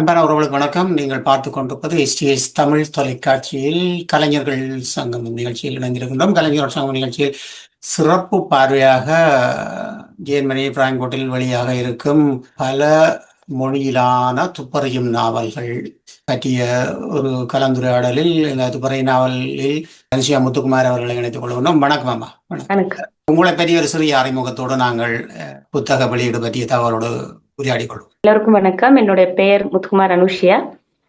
அன்பான உறவுகளுக்கு வணக்கம். நீங்கள் பார்த்து கொண்டிருப்பது எஸ்டிஎஸ் தமிழ் தொலைக்காட்சியில் கலைஞர்கள் சங்கம் நிகழ்ச்சியில் இணைந்திருக்கின்றோம். கலைஞர்கள் சங்கம் நிகழ்ச்சியில் சிறப்பு பார்வையாக ஜேர்மனி பிராங்கோட்டில் வெளியாக இருக்கும் பல மொழியிலான துப்பறியும் நாவல்கள் பற்றிய ஒரு கலந்துரையாடலில் இந்த துப்பறை நாவலில் அரிசியா முத்துக்குமார் அவர்களை இணைத்துக் கொள்கின்றோம். வணக்கம் அம்மா. வணக்கம். உங்களை பற்றிய ஒரு சிறிய அறிமுகத்தோடு நாங்கள் புத்தக வெளியீடு பற்றிய தகவலோடு உரையாடிக் கொள்வோம் எல்லோருக்கும் வணக்கம். என்னுடைய பெயர் முத்துக்குமார் அனுஷியா.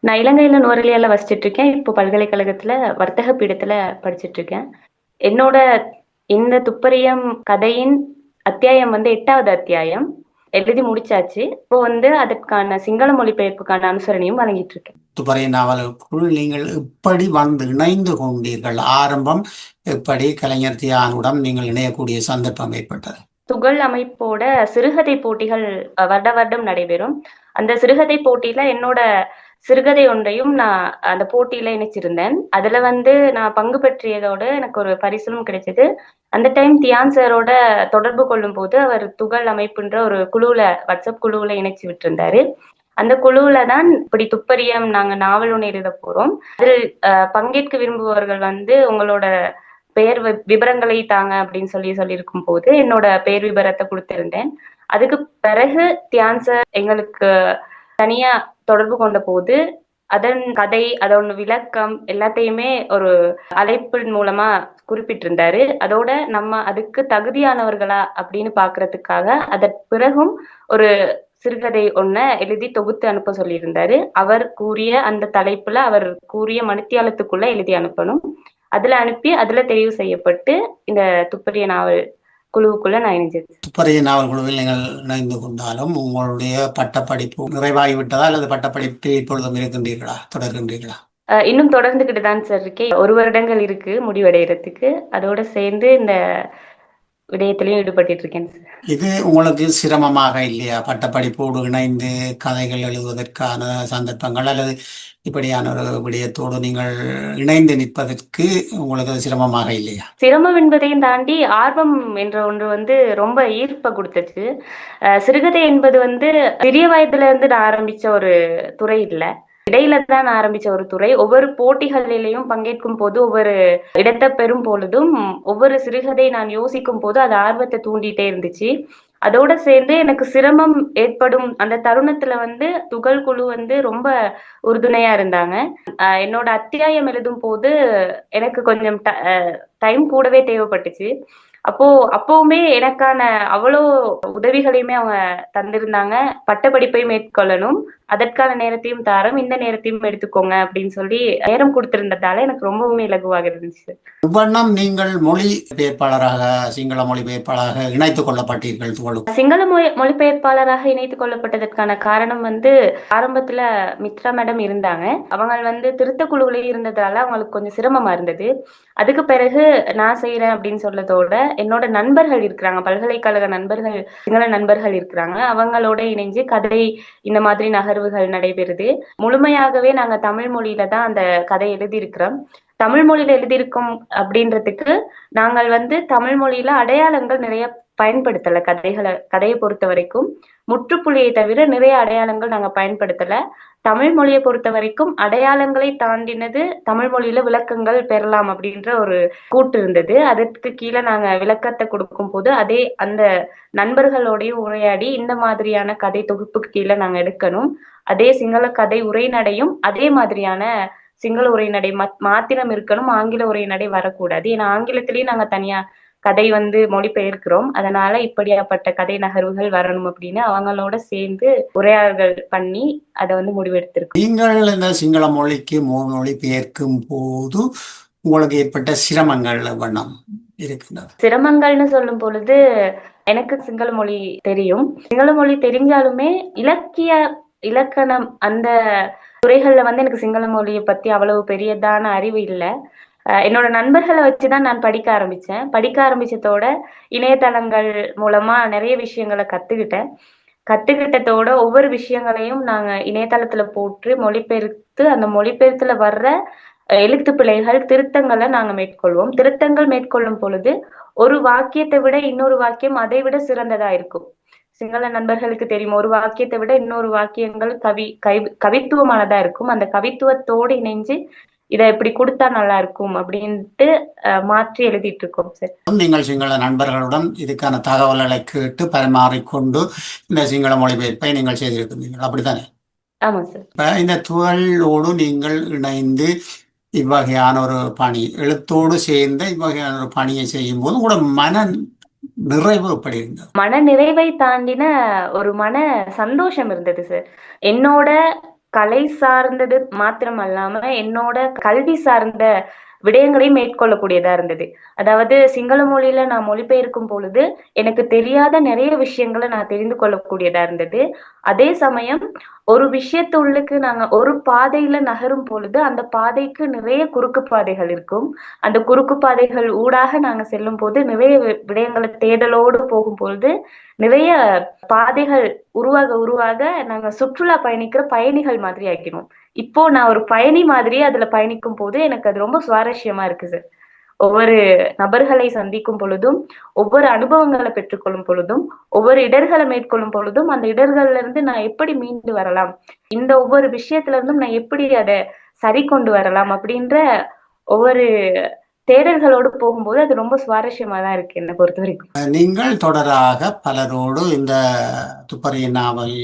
நான் இலங்கையில நுவரெலியால வசிச்சிட்டு இருக்கேன் இப்போ பல்கலைக்கழகத்துல வர்த்தக பீடத்துல படிச்சிட்டு இருக்கேன் என்னோட இந்த துப்பறியம் கதையின் அத்தியாயம் வந்து எட்டாவது அத்தியாயம். எழுதி முடிச்சாச்சு. இப்போ வந்து அதற்கான சிங்கள மொழிபெயர்ப்புக்கான அனுசரணையும் வழங்கிட்டு இருக்கேன் துப்பறை நாவலுக்குள் நீங்கள் எப்படி வந்து இணைந்து கொண்டீர்கள். ஆரம்பம் எப்படி கலைஞர் தியானுடன் நீங்கள் இணையக்கூடிய சந்தர்ப்பம் ஏற்பட்டது? துகள் அமைப்போட சிறுகதை போட்டிகள் வருட வருடம் நடைபெறும். அந்த சிறுகதை போட்டியில என்னோட சிறுகதை ஒன்றையும் நான் அந்த போட்டியில இணைச்சிருந்தேன். அதுல வந்து நான் பங்கு பற்றியதோடு எனக்கு ஒரு பரிசும் கிடைச்சது. அந்த டைம் தியான் சாரோட தொடர்பு கொள்ளும் போது அவர் துகள் அமைப்புன்ற ஒரு குழுவுல வாட்ஸ்அப் குழுவுல இணைச்சு விட்டிருந்தாரு. அந்த குழுவுல தான் இப்படி துப்பறியம் நாங்க நாவல் ஒன்று எழுத போறோம். அதில் அஹ், பங்கேற்க விரும்புபவர்கள் வந்து உங்களோட பெயர் விபரங்களை விவரங்களை தாங்க அப்படின்னு சொல்லி சொல்லியிருக்கும் போது என்னோட பெயர் விவரத்தை கொடுத்திருந்தேன். அதுக்கு பிறகு தியான் சார் எங்களுக்கு தனியா தொடர்பு கொண்ட போது அதன் கதை அதோட விளக்கம் எல்லாத்தையுமே ஒரு அழைப்பின் மூலமா குறிப்பிட்டிருந்தாரு. அதோட நம்ம அதுக்கு தகுதியானவர்களா அப்படின்னு பாக்குறதுக்காக அதன் பிறகும் ஒரு சிறுகதை ஒன்ன எழுதி தொகுத்து அனுப்ப சொல்லியிருந்தாரு. அவர் கூறிய அந்த தலைப்புல அவர் கூறிய மணித்தியாலத்துக்குள்ள எழுதி அனுப்பணும். அதுல அனுப்பி அதுல தெரிவு செய்யப்பட்டு இந்த துப்பறிய நாவல் குழுவுக்குள்ள நான் இணைஞ்சது துப்பறை நாவல் குழுவில் நீங்கள் இணைந்து கொண்டாலும் உங்களுடைய பட்டப்படிப்பு நிறைவாகிவிட்டதா அல்லது பட்டப்படிப்பு இப்பொழுதும் இருக்கின்றீர்களா? தொடர்கின்றீர்களா? இன்னும் தொடர்ந்துகிட்டு தான் சார் இருக்கேன் ஒரு வருடங்கள் இருக்கு முடிவடைகிறதுக்கு அதோட சேர்ந்து இந்த விடயத்திலையும் ஈடுபட்டு இருக்கேன் சார் இது உங்களுக்கு சிரமமாக இல்லையா? பட்டப்படிப்போடு இணைந்து கதைகள் எழுதுவதற்கான சந்தர்ப்பங்கள் அல்லது இப்படியான ஒரு விடயத்தோடு நீங்கள் இணைந்து நிற்பதற்கு உங்களுக்கு சிரமமாக இல்லையா? சிரமம் என்பதையும் தாண்டி ஆர்வம் என்ற ஒன்று வந்து ரொம்ப ஈர்ப்பை கொடுத்துச்சு. சிறுகதை என்பது வந்து சிறிய வயதுல இருந்து நான் ஆரம்பிச்ச ஒரு துறை இல்ல. இடையில தான் நான் ஆரம்பிச்ச ஒரு துறை. ஒவ்வொரு போட்டிகளிலையும் பங்கேற்கும் போது ஒவ்வொரு இடத்தை பெறும் பொழுதும் ஒவ்வொரு சிறுகதை நான் யோசிக்கும் போது அது ஆர்வத்தை தூண்டிட்டே இருந்துச்சு. அதோட சேர்ந்து எனக்கு சிரமம் ஏற்படும். அந்த தருணத்துல வந்து துகள் குழு வந்து ரொம்ப உறுதுணையா இருந்தாங்க. என்னோட அத்தியாயம் எழுதும் போது எனக்கு கொஞ்சம் டைம் கூடவே தேவைப்பட்டுச்சு. அப்போ அப்பவுமே எனக்கான அவ்வளோ உதவிகளையுமே அவங்க தந்திருந்தாங்க. பட்டப்படிப்பை மேற்கொள்ளணும். அதற்கான நேரத்தையும் தாரம் இந்த நேரத்தையும் எடுத்துக்கோங்க அப்படின்னு சொல்லி நேரம் கொடுத்திருந்ததால எனக்கு ரொம்பவுமே இலகுவாக இருந்துச்சு. இவ்வண்ணம் நீங்கள் மொழி பெயர்ப்பாளராக சிங்கள மொழி பெயர்ப்பாளராக இணைத்துக் கொள்ளப்பட்டீர்கள் சிங்கள மொழி மொழிபெயர்ப்பாளராக இணைத்துக் கொள்ளப்பட்டதற்கான காரணம் வந்து ஆரம்பத்துல மித்ரா மேடம் இருந்தாங்க. அவங்க வந்து திருத்த குழுவிலே இருந்ததால அவங்களுக்கு கொஞ்சம் சிரமமா இருந்தது. அதுக்கு பிறகு நான் செய்யறேன் அப்படின்னு சொல்லதோட என்னோட நண்பர்கள் இருக்கிறாங்க பல்கலைக்கழக நண்பர்கள் சிங்கள நண்பர்கள் இருக்கிறாங்க. அவங்களோட இணைஞ்சு கதை இந்த மாதிரி நகர்வுகள் நடைபெறுது. முழுமையாகவே நாங்க தமிழ் மொழியில தான் அந்த கதை எழுதியிருக்கிறோம். தமிழ் மொழியில எழுதியிருக்கோம் அப்படின்றதுக்கு நாங்கள் வந்து தமிழ் மொழியில அடையாளங்கள் நிறைய பயன்படுத்தல கதைகளை கதையை பொறுத்த வரைக்கும். முற்றுப்புள்ளியை தவிர நிறைய அடையாளங்கள் நாங்க பயன்படுத்தல. தமிழ் மொழியை பொறுத்த வரைக்கும் அடையாளங்களை தாண்டினது தமிழ் மொழியில விளக்கங்கள் பெறலாம் அப்படின்ற ஒரு கூட்டு இருந்தது. அதற்கு கீழே நாங்க விளக்கத்தை கொடுக்கும் போது அதே அந்த நண்பர்களோடையும் உரையாடி இந்த மாதிரியான கதை தொகுப்புக்கு கீழே நாங்க எடுக்கணும். அதே சிங்கள கதை உரைநடையும் அதே மாதிரியான சிங்கள உரைநடை மத்- மாத்திரம் இருக்கணும். ஆங்கில உரைநடை வரக்கூடாது. ஏன்னா ஆங்கிலத்திலயும் நாங்க தனியா கதை வந்து மொழிபெயர்க்கிறோம். அதனால இப்படியாப்பட்ட கதை நகர்வுகள் வரணும் அப்படின்னு அவங்களோட சேர்ந்து உரையாடல்கள் பண்ணி அதை வந்து முடிவெடுத்திருக்கோம். நீங்கள் இந்த சிங்கள மொழிக்கு மொழி பெயர்க்கும் போது உங்களுக்கு ஏற்பட்ட சிரமங்கள் வண்ணம் இருக்கின்றது சிரமங்கள்னு சொல்லும் பொழுது எனக்கு சிங்கள மொழி தெரியும். சிங்கள மொழி தெரிஞ்சாலுமே இலக்கிய இலக்கணம் அந்த துறைகள்ல வந்து எனக்கு சிங்கள மொழியை பத்தி அவ்வளவு பெரியதான அறிவு இல்லை. என்னோட நண்பர்களை வச்சுதான் நான் படிக்க ஆரம்பிச்சேன். படிக்க ஆரம்பிச்சதோட இணையதளங்கள் மூலமா நிறைய விஷயங்களை கத்துக்கிட்டேன். கத்துக்கிட்டதோட ஒவ்வொரு விஷயங்களையும் நாங்க இணையதளத்துல போட்டு மொழிபெயர்த்து அந்த மொழிபெயர்த்துல வர்ற அஹ், எழுத்து பிழைகள் திருத்தங்களை நாங்க மேற்கொள்வோம். திருத்தங்கள் மேற்கொள்ளும் பொழுது ஒரு வாக்கியத்தை விட இன்னொரு வாக்கியம் அதை விட சிறந்ததா இருக்கும். சிங்கள நண்பர்களுக்கு தெரியும் ஒரு வாக்கியத்தை விட இன்னொரு வாக்கியங்கள் கவி கவி கவித்துவமானதா இருக்கும். அந்த கவித்துவத்தோடு இணைஞ்சு இதை இப்படி கொடுத்தா நல்லா இருக்கும் அப்படின்ட்டு மாற்றி எழுதிட்டு இருக்கோம் சார். நீங்கள் சிங்கள நண்பர்களுடன் இதுக்கான தகவல்களை கேட்டு பரிமாறிக்கொண்டு இந்த சிங்கள மொழிபெயர்ப்பை நீங்கள் செய்திருக்கிறீர்கள். அப்படித்தானே? ஆமா சார். இந்த துகளோடு நீங்கள் இணைந்து இவ்வகையான ஒரு பணி எழுத்தோடு சேர்ந்து இவ்வகையான ஒரு பணியை செய்யும் போது உங்களோட மன நிறைவு எப்படி இருந்தது? மன நிறைவை தாண்டின ஒரு மன சந்தோஷம் இருந்தது சார். என்னோட கலை சார்ந்தது மாத்திரம் அல்லாம என்னோட கல்வி சார்ந்த விடயங்களையும் மேற்கொள்ளக்கூடியதா இருந்தது. அதாவது சிங்கள மொழியில நான் மொழிபெயர்க்கும் பொழுது எனக்கு தெரியாத நிறைய விஷயங்களை நான் தெரிந்து கொள்ளக்கூடியதா இருந்தது. அதே சமயம் ஒரு விஷயத்துள்ளுக்கு நாங்க ஒரு பாதையில நகரும் பொழுது அந்த பாதைக்கு நிறைய குறுக்கு பாதைகள் இருக்கும். அந்த குறுக்கு பாதைகள் ஊடாக நாங்க செல்லும் போது நிறைய விடயங்களை தேடலோடு போகும் பொழுது நிறைய பாதைகள் உருவாக உருவாக நாங்க சுற்றுலா பயணிக்கிற பயணிகள் மாதிரி ஆக்கினோம். இப்போ நான் ஒரு பயணி மாதிரி அதுல பயணிக்கும் போது எனக்கு அது ரொம்ப சுவாரஸ்யமா இருக்கு சார். ஒவ்வொரு நபர்களை சந்திக்கும் பொழுதும் ஒவ்வொரு அனுபவங்களை பெற்றுக்கொள்ளும் பொழுதும் ஒவ்வொரு இடர்களை மேற்கொள்ளும் பொழுதும் அந்த இடர்கள்ல இருந்து நான் எப்படி மீண்டு வரலாம்? இந்த ஒவ்வொரு விஷயத்துல இருந்தும் நான் எப்படி அதை சரி கொண்டு வரலாம்? அப்படின்ற ஒவ்வொரு தேடல்களோடு போகும்போது அது ரொம்ப சுவாரஸ்யமா தான் இருக்கு என்னை பொறுத்த வரைக்கும். நீங்கள் தொடராக பலரோடு இந்த துப்பறிய நாவல்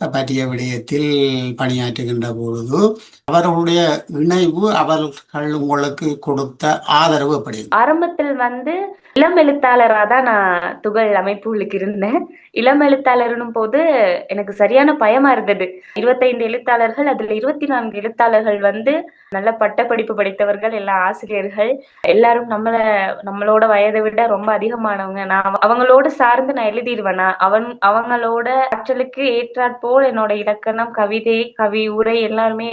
பற்றிய விடயத்தில் பணியாற்றுகின்ற பொழுது அவர்களுடைய இணைவு அவர்கள் உங்களுக்கு கொடுத்த ஆதரவு எப்படி ஆரம்பத்தில் வந்து இளம் எழுத்தாளரா தான் நான் துகள் அமைப்புகளுக்கு இருந்தேன். இளம் எழுத்தாளர்னும் போது எனக்கு சரியான பயமா இருந்தது. இருபத்தைந்து எழுத்தாளர்கள் அதுல இருபத்தி நான்கு எழுத்தாளர்கள் வந்து நல்ல பட்டப்படிப்பு படித்தவர்கள் எல்லா ஆசிரியர்கள். எல்லாரும் நம்மள நம்மளோட வயதை விட ரொம்ப அதிகமானவங்க. நான் அவங்களோட சார்ந்து நான் எழுதிடுவேனா. அவன் அவங்களோட ஆற்றலுக்கு ஏற்றாற்போல் என்னோட இலக்கணம் கவிதை கவி உரை எல்லாருமே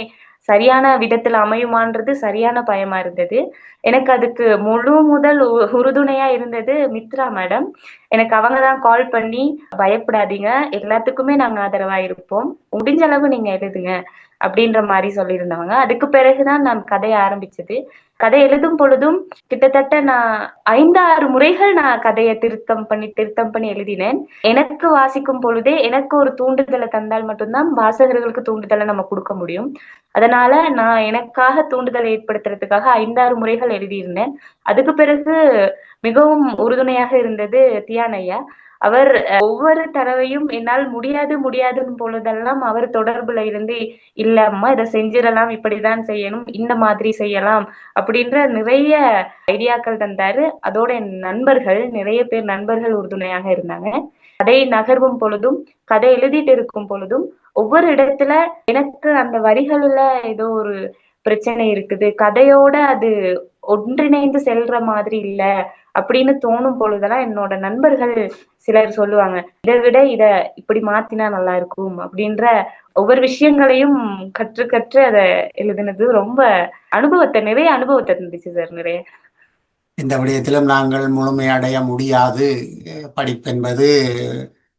சரியான விதத்துல அமையுமான்றது சரியான பயமா இருந்தது. எனக்கு அதுக்கு முழு முதல் உ- உறுதுணையா இருந்தது மித்ரா மேடம். எனக்கு அவங்க தான் கால் பண்ணி பயப்படாதீங்க. எல்லாத்துக்குமே நாங்க ஆதரவா இருப்போம் முடிஞ்ச அளவு நீங்க எழுதுங்க. அப்படின்ற மாதிரி சொல்லியிருந்தவங்க. அதுக்கு பிறகுதான் நான் கதையை ஆரம்பிச்சது. கதை எழுதும் பொழுதும் கிட்டத்தட்ட நான் ஐந்து ஆறு முறைகள் நான் கதையை திருத்தம் பண்ணி திருத்தம் பண்ணி எழுதினேன். எனக்கு வாசிக்கும் பொழுதே எனக்கு ஒரு தூண்டுதலை தந்தால் மட்டும்தான் வாசகர்களுக்கு தூண்டுதலை நம்ம கொடுக்க முடியும். அதனால நான் எனக்காக தூண்டுதலை ஏற்படுத்துறதுக்காக ஐந்தாறு முறைகள் எழுதியிருந்தேன். அதுக்கு பிறகு மிகவும் உறுதுணையாக இருந்தது தியானையா அவர் ஒவ்வொரு தடவையும் என்னால் முடியாது முடியாதுன்னு பொழுதெல்லாம் அவர் தொடர்புல இருந்து இல்ல அம்மா இதை செஞ்சிடலாம் இப்படிதான் செய்யணும் இந்த மாதிரி செய்யலாம் அப்படின்ற நிறைய ஐடியாக்கள் தந்தாரு. அதோட என் நண்பர்கள் நிறைய பேர் நண்பர்கள் உறுதுணையாக இருந்தாங்க. கதை நகர்வும் பொழுதும் கதை எழுதிட்டு இருக்கும் பொழுதும் ஒவ்வொரு இடத்துல எனக்கு அந்த வரிகள்ல ஏதோ ஒரு பிரச்சனை இருக்குது. கதையோட அது ஒன்றிணைந்து செல்ற மாதிரி இல்ல அப்படின்னு தோணும் பொழுதெல்லாம் என்னோட நண்பர்கள் சிலர் சொல்லுவாங்க இதை விட இத இப்படி மாத்தினா நல்லா இருக்கும் அப்படின்ற ஒவ்வொரு விஷயங்களையும் கற்று கற்று அதை எழுதுனது ரொம்ப அனுபவத்தை நிறைய அனுபவத்தை இருந்துச்சு சார் நிறைய. இந்த விடயத்திலும் நாங்கள் முழுமையடைய முடியாது. படிப்பு படிப்பென்பது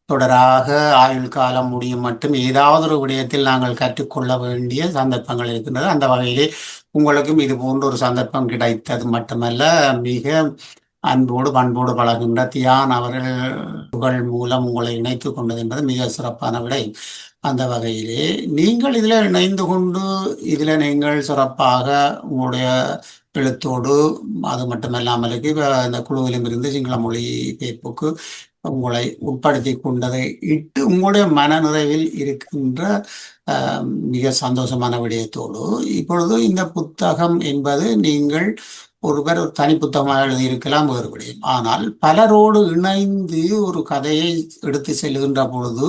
தொடராக ஆயுள் காலம் முடியும் மட்டும் ஏதாவது ஒரு விடயத்தில் நாங்கள் கற்றுக்கொள்ள வேண்டிய சந்தர்ப்பங்கள் இருக்கின்றது அந்த வகையிலே உங்களுக்கும் இது போன்ற ஒரு சந்தர்ப்பம் கிடைத்தது மட்டுமல்ல மிக அன்போடு பண்போடு பழகின்ற தியான் அவர்கள் புகழ் மூலம் உங்களை இணைத்து கொண்டது என்பது மிக சிறப்பான விடை. அந்த வகையிலே நீங்கள் இதில் இணைந்து கொண்டு இதில் நீங்கள் சிறப்பாக உங்களுடைய எழுத்தோடு அது மட்டுமல்லாமலுக்கு இந்த குழுவிலும் இருந்து சிங்கள மொழி பேப்புக்கு உங்களை உட்படுத்தி கொண்டதை இட்டு உங்களுடைய மனநிறைவில் இருக்கின்ற மிக சந்தோஷமான விடயத்தோடு இப்பொழுது இந்த புத்தகம் என்பது நீங்கள் ஒருவர் ஒரு தனி புத்தகமாக எழுதியிருக்கலாம் வேறு விடயம். ஆனால் பலரோடு இணைந்து ஒரு கதையை எடுத்து செல்கின்ற பொழுது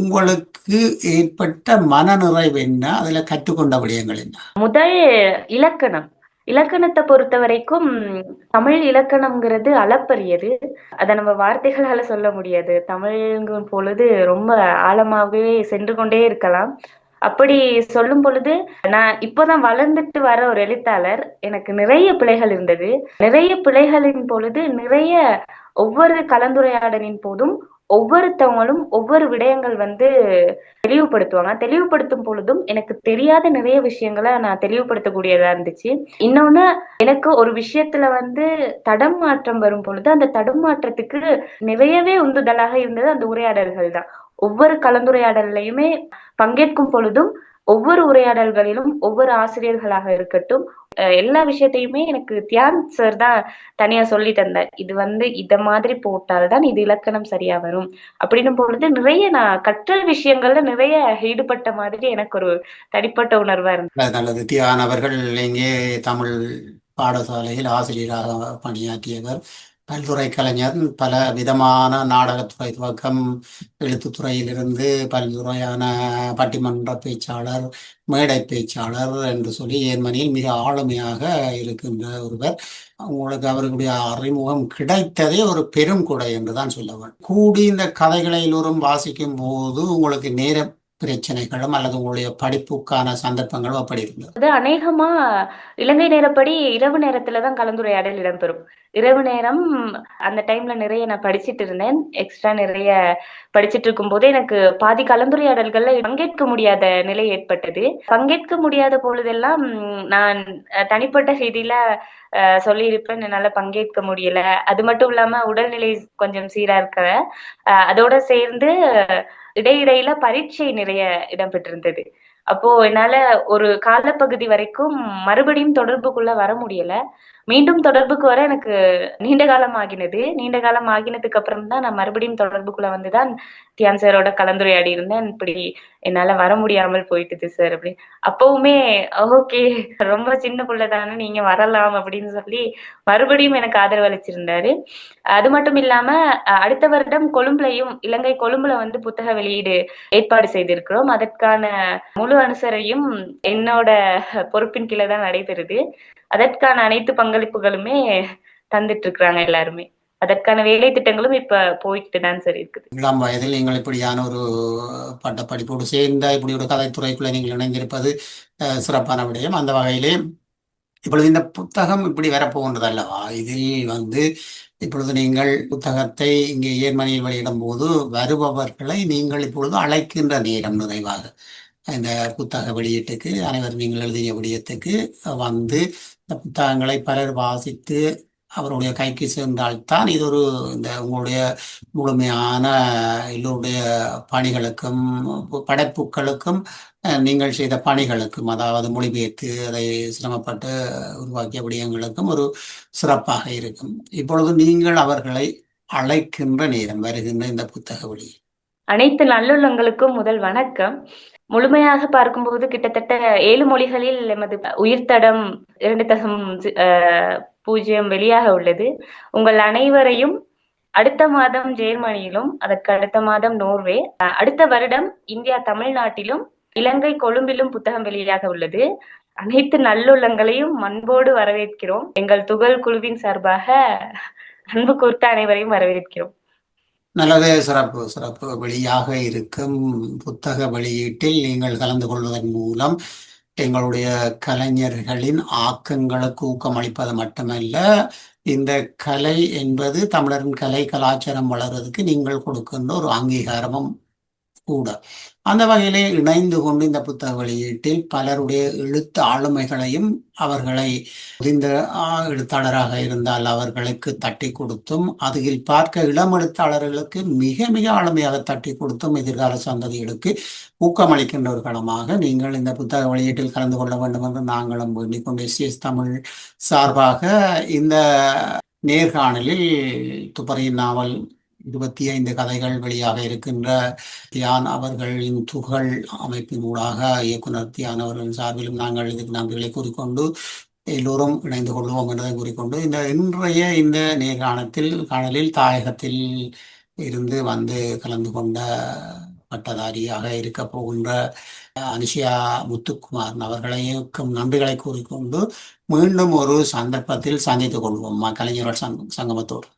உங்களுக்கு ஏற்பட்ட மனநிறைவு என்ன? அதில் கற்றுக்கொண்ட விடயங்கள் என்ன? முதல் இலக்கணம். இலக்கணத்தை பொறுத்த வரைக்கும் தமிழ் இலக்கணம்ங்கிறது அளப்பரியது. அதை நம்ம வார்த்தைகளால சொல்ல முடியாது. தமிழ்ங்கும் பொழுது ரொம்ப ஆழமாகவே சென்று கொண்டே இருக்கலாம். அப்படி சொல்லும் பொழுது நான் இப்போதான் வளர்ந்துட்டு வர ஒரு எழுத்தாளர். எனக்கு நிறைய பிழைகள் இருந்தது. நிறைய பிழைகளின் பொழுது நிறைய ஒவ்வொரு கலந்துரையாடலின் போதும் ஒவ்வொருத்தவங்களும் ஒவ்வொரு விடயங்கள் வந்து தெளிவுபடுத்துவாங்க. தெளிவுபடுத்தும் பொழுதும் எனக்கு தெரியாத நிறைய விஷயங்களை நான் தெளிவுபடுத்தக்கூடியதா இருந்துச்சு. இன்னொன்னு எனக்கு ஒரு விஷயத்துல வந்து தடம் மாற்றம் வரும் பொழுது அந்த தடம் மாற்றத்துக்கு நிறையவே உந்துதலாக இருந்தது அந்த உரையாடல்கள் தான். ஒவ்வொரு கலந்துரையாடல்லையுமே பங்கேற்கும் பொழுதும் ஒவ்வொரு உரையாடல்களிலும் ஒவ்வொரு ஆசிரியர்களாக இருக்கட்டும் எல்லா விஷயத்தையுமே எனக்கு தியான் சார் தான் தனியா சொல்லி தந்தார். இது வந்து இத மாதிரி போட்டால்தான் இது இலக்கணம் சரியா வரும். அப்படின்னும் பொழுது நிறைய நான் கற்றல் விஷயங்கள்ல நிறைய ஈடுபட்ட மாதிரி எனக்கு ஒரு தனிப்பட்ட உணர்வா இருந்தது. நல்லது. தியான் அவர்கள் இங்கே தமிழ் பாடசாலையில் ஆசிரியராக பணியாற்றியவர். பல்துறை கலைஞர் பல விதமான நாடகத்துறை துவக்கம் எழுத்துத்துறையிலிருந்து பல்துறையான பட்டிமன்ற பேச்சாளர் மேடை பேச்சாளர் என்று சொல்லி ஏர்மனியில் மிக ஆளுமையாக இருக்கின்ற ஒருவர். உங்களுக்கு அவர்களுடைய அறிமுகம் கிடைத்ததே ஒரு பெரும் கொடை என்றுதான் தான் வேண்டும். கூடி இந்த கதைகளை எல்லோரும் வாசிக்கும் போது உங்களுக்கு நேர பிரச்சனைகளும் அல்லது உங்களுடைய படிப்புக்கான சந்தர்ப்பங்களும் அப்படி இருந்தது. அது அநேகமா இலங்கை நேரப்படி இரவு நேரத்துல தான் கலந்துரையாடல் இடம்பெறும். இரவு நேரம் அந்த டைம்ல நிறைய நான் படிச்சிட்டு இருந்தேன். எக்ஸ்ட்ரா நிறைய படிச்சிட்டு இருக்கும் போது எனக்கு பாதி கலந்துரையாடல்கள்ல பங்கேற்க முடியாத நிலை ஏற்பட்டது. பங்கேற்க முடியாத பொழுதெல்லாம் நான் தனிப்பட்ட செய்தியில சொல்லியிருப்பேன். என்னால பங்கேற்க முடியல. அது மட்டும் இல்லாம உடல்நிலை கொஞ்சம் சீரா இருக்க அதோட சேர்ந்து இடையிடையில பரீட்சை நிறைய இடம்பெற்றிருந்தது. அப்போ என்னால ஒரு காலப்பகுதி வரைக்கும் மறுபடியும் தொடர்புக்குள்ள வர முடியல. மீண்டும் தொடர்புக்கு வர எனக்கு நீண்ட காலம் ஆகினது. நீண்ட காலம் ஆகினதுக்கு அப்புறம் தான் நான் மறுபடியும் தொடர்புக்குள்ள வந்துதான் தியான் சாரோட கலந்துரையாடி இருந்தேன் இப்படி என்னால வர முடியாமல் போயிட்டுது சார் அப்படி. அப்பவுமே ஓகே ரொம்ப சின்ன புள்ள நீங்க வரலாம் அப்படின்னு சொல்லி மறுபடியும் எனக்கு ஆதரவு அளிச்சிருந்தாரு. அது மட்டும் இல்லாம அடுத்த வருடம் கொழும்புலையும் இலங்கை கொழும்புல வந்து புத்தக வெளியீடு ஏற்பாடு செய்திருக்கிறோம். அதற்கான முழு அனுசரையும் என்னோட பொறுப்பின் கீழே தான் நடைபெறுது. அதற்கான அனைத்து பங்களிப்புகளுமே தந்துட்டு இருக்கிறாங்க எல்லாருமே. அதற்கான வேலை திட்டங்களும் இப்ப போய்கிட்டு தான் சார் இருக்குது. இளம் வயதில் நீங்கள் இப்படியான ஒரு பட்ட படிப்போடு சேர்ந்த இப்படி ஒரு கதைத்துறைக்குள்ள நீங்கள் இணைந்திருப்பது அஹ், சிறப்பான விடயம். அந்த வகையிலே இப்பொழுது இந்த புத்தகம் இப்படி வரப்போகின்றது அல்லவா இதில் வந்து இப்பொழுது நீங்கள் புத்தகத்தை இங்கே ஏர்மனியில் வெளியிடும் போது வருபவர்களை நீங்கள் இப்பொழுது அழைக்கின்ற நேரம் நிறைவாக. இந்த புத்தக வெளியீட்டுக்கு அனைவரும் நீங்கள் எழுதிய விடயத்துக்கு வந்து இந்த புத்தகங்களை பலர் வாசித்து அவருடைய கைக்கு சேர்ந்தால்தான் இது ஒரு இந்த உங்களுடைய முழுமையான எல்லோருடைய பணிகளுக்கும் படைப்புகளுக்கும் அஹ், நீங்கள் செய்த பணிகளுக்கும் அதாவது மொழிபெயர்த்து அதை சிரமப்பட்டு உருவாக்கிய விடயங்களுக்கும் ஒரு சிறப்பாக இருக்கும். இப்பொழுது நீங்கள் அவர்களை அழைக்கின்ற நேரம் வருகின்ற இந்த புத்தக வழி. அனைத்து நல்லுள்ளங்களுக்கும் முதல் வணக்கம். முழுமையாக பார்க்கும்போது கிட்டத்தட்ட ஏழு மொழிகளில் எமது உயிர்த்தடம் இரண்டு தசம் பூஜ்ஜியம் வெளியாக உள்ளது. உங்கள் அனைவரையும் அடுத்த மாதம் ஜெர்மனியிலும் அதற்கு அடுத்த மாதம் நோர்வே அடுத்த வருடம் இந்தியா தமிழ்நாட்டிலும் இலங்கை கொழும்பிலும் புத்தகம் வெளியாக உள்ளது. அனைத்து நல்லுள்ளங்களையும் அன்போடு வரவேற்கிறோம். எங்கள் துகள் குழுவின் சார்பாக அன்பு கூர்த்த அனைவரையும் வரவேற்கிறோம். நல்லது சிறப்பு சிறப்பு வெளியாக இருக்கும். புத்தக வெளியீட்டில் நீங்கள் கலந்து கொள்வதன் மூலம் எங்களுடைய கலைஞர்களின் ஆக்கங்களுக்கு ஊக்கமளிப்பது மட்டுமல்ல இந்த கலை என்பது தமிழரின் கலை கலாச்சாரம் வளர்றதுக்கு நீங்கள் கொடுக்கின்ற ஒரு அங்கீகாரமும் கூட. அந்த வகையிலே இணைந்து கொண்டு இந்த புத்தக வெளியீட்டில் பலருடைய எழுத்து ஆளுமைகளையும் அவர்களை இந்த எழுத்தாளராக இருந்தால் அவர்களுக்கு தட்டி கொடுத்தும் அதில் பார்க்க இளம் எழுத்தாளர்களுக்கு மிக மிக ஆளுமையாக தட்டி கொடுத்தும் எதிர்கால சந்ததிகளுக்கு ஊக்கமளிக்கின்ற ஒரு களமாக நீங்கள் இந்த புத்தக வெளியீட்டில் கலந்து கொள்ள வேண்டும் என்று நாங்களும் வேண்டிக் கொண்டு எஸ்எஸ் தமிழ் சார்பாக இந்த நேர்காணலில் துப்பறியின் நாவல் இருபத்தி ஐந்து கதைகள் வெளியாக இருக்கின்ற தியான் அவர்களின் துகள் அமைப்பினூடாக இயக்குனர் தியான் அவர்களின் சார்பிலும் நாங்கள் இதுக்கு நன்றிகளை கூறிக்கொண்டு எல்லோரும் இணைந்து கொள்வோம் என்பதை கூறிக்கொண்டு இந்த இன்றைய இந்த நேர்காணத்தில் காணலில் தாயகத்தில் இருந்து வந்து கலந்து கொண்ட பட்டதாரியாக இருக்க போகின்ற அனுஷியா முத்துக்குமார் அவர்களையும் நன்றிகளை கூறிக்கொண்டு மீண்டும் ஒரு சந்தர்ப்பத்தில் சந்தித்துக் கொள்வோம். கலைஞர்கள் சங்கமத்தோடு.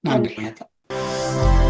நன்றி வணக்கம். Yes.